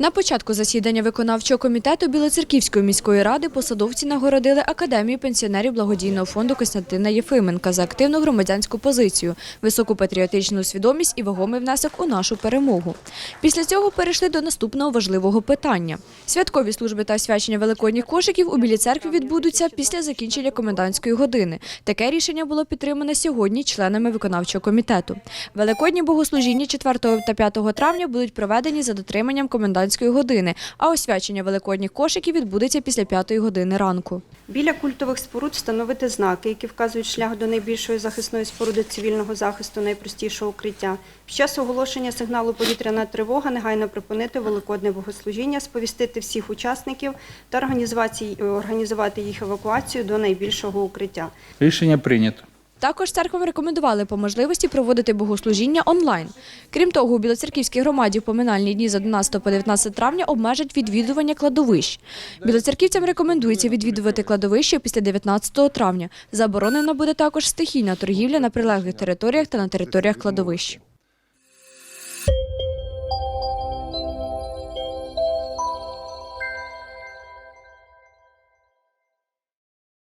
На початку засідання виконавчого комітету Білоцерківської міської ради посадовці нагородили Академію пенсіонерів благодійного фонду Костянтина Єфименка за активну громадянську позицію, високу патріотичну свідомість і вагомий внесок у нашу перемогу. Після цього перейшли до наступного важливого питання. Святкові служби та освячення великодніх кошиків у Білій церкві відбудуться після закінчення комендантської години. Таке рішення було підтримане сьогодні членами виконавчого комітету. Великодні богослужіння 4 та 5 травня будуть проведені за дотриманням комендантської години, а освячення великодніх кошиків відбудеться після 5 години ранку. Біля культових споруд встановити знаки, які вказують шлях до найбільшої захисної споруди цивільного захисту, найпростішого укриття. Під час оголошення сигналу повітряна тривога негайно припинити великодне богослужіння, сповістити всіх учасників та організувати їх евакуацію до найбільшого укриття. Рішення прийнято. Також церквам рекомендували по можливості проводити богослужіння онлайн. Крім того, у Білоцерківській громаді в поминальні дні з 11 по 19 травня обмежать відвідування кладовищ. Білоцерківцям рекомендується відвідувати кладовище після 19 травня. Заборонена буде також стихійна торгівля на прилеглих територіях та на територіях кладовищ.